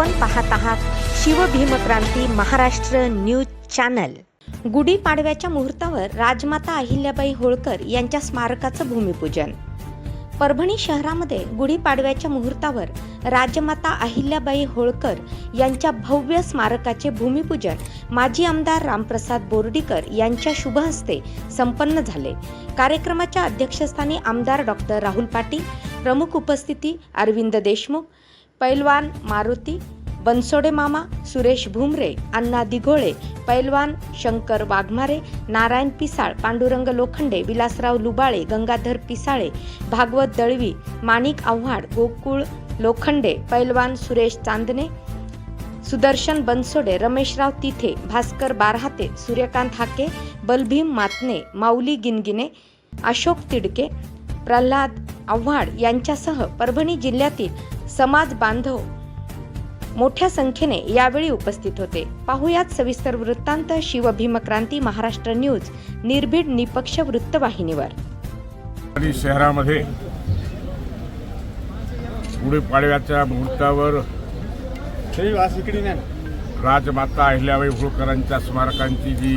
आपण पाहत आहात शिवभीमक्रांती महाराष्ट्र न्यूज चॅनल. गुढीपाडव्याच्या मुहूर्तावर राजमाता अहिल्याबाई होळकर यांच्या स्मारकाचं भूमिपूजन. परभणी शहरामध्ये गुढीपाडव्याच्या मुहूर्तावर राजमाता अहिल्याबाई होळकर यांच्या भव्य स्मारकाचे भूमिपूजन माजी आमदार रामप्रसाद बोर्डीकर यांच्या शुभ हस्ते संपन्न झाले. कार्यक्रमाच्या अध्यक्षस्थानी आमदार डॉक्टर राहुल पाटील प्रमुख उपस्थिती अरविंद देशमुख पैलवान मारुती बनसोडे मामा सुरेश भुमरे अण्णा दिघोळे पैलवान शंकर वाघमारे नारायण पिसाळ पांडुरंग लोखंडे विलासराव लुबाळे गंगाधर पिसाळे भागवत दळवी माणिक आव्हाड गोकुळ लोखंडे पैलवान सुरेश चांदणे सुदर्शन बनसोडे रमेशराव तिथे भास्कर बारहाते सूर्यकांत हाके बलभीम मातने माऊली गिनगिने अशोक तिडके प्रल्हाद आव्हाड यांच्यासह परभणी जिल्ह्यातील समाज बांधव मोठ्या संख्येने यावेळी उपस्थित होते. पाहुयात सविस्तर वृत्तांत शिवभीमक्रांती महाराष्ट्र न्यूज निर्भीड निपक्ष वृत्तवाहिनीवर. आणि शहरामध्ये गुढीपाडव्याच्या मुहूर्तावर राजमाता अहिल्याबाई होळकरांच्या स्मारकांची जी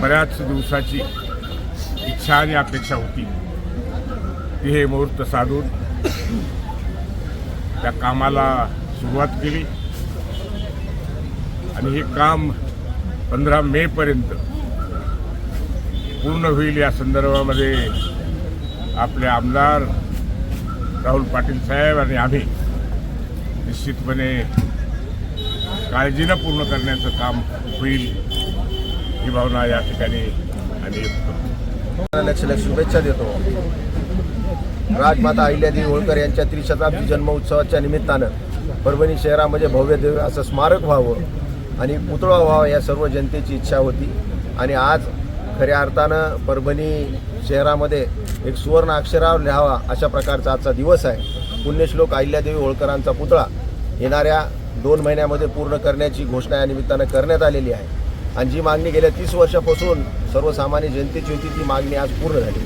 बऱ्याच दिवसाची इच्छा आणि अपेक्षा होती ती हे मुहूर्त साधून त्या कामाला सुरुवात केली. आणि हे काम पंधरा मेपर्यंत पूर्ण होईल या संदर्भामध्ये आपले आमदार राहुल पाटील साहेब आणि आम्ही निश्चितपणे काळजीनं पूर्ण करण्याचं काम होईल ही भावना या ठिकाणी आम्ही लक्ष लक्ष शुभेच्छा देतो. राजमाता अहिल्यादेवी होळकर यांच्या त्रिशताब्दी जन्मोत्सवाच्या निमित्तानं परभणी शहरामध्ये भव्य देव असं स्मारक व्हावं आणि पुतळा व्हावा या सर्व जनतेची इच्छा होती. आणि आज खऱ्या अर्थानं परभणी शहरामध्ये एक सुवर्ण अक्षरावर लिहावा अशा प्रकारचा आजचा दिवस आहे. पुण्यश्लोक अहिल्यादेवी होळकरांचा पुतळा येणाऱ्या दोन महिन्यामध्ये पूर्ण करण्याची घोषणा या निमित्तानं करण्यात आलेली आहे. आणि जी मागणी गेल्या तीस वर्षापासून सर्वसामान्य जनतेची होती ती मागणी आज पूर्ण झाली.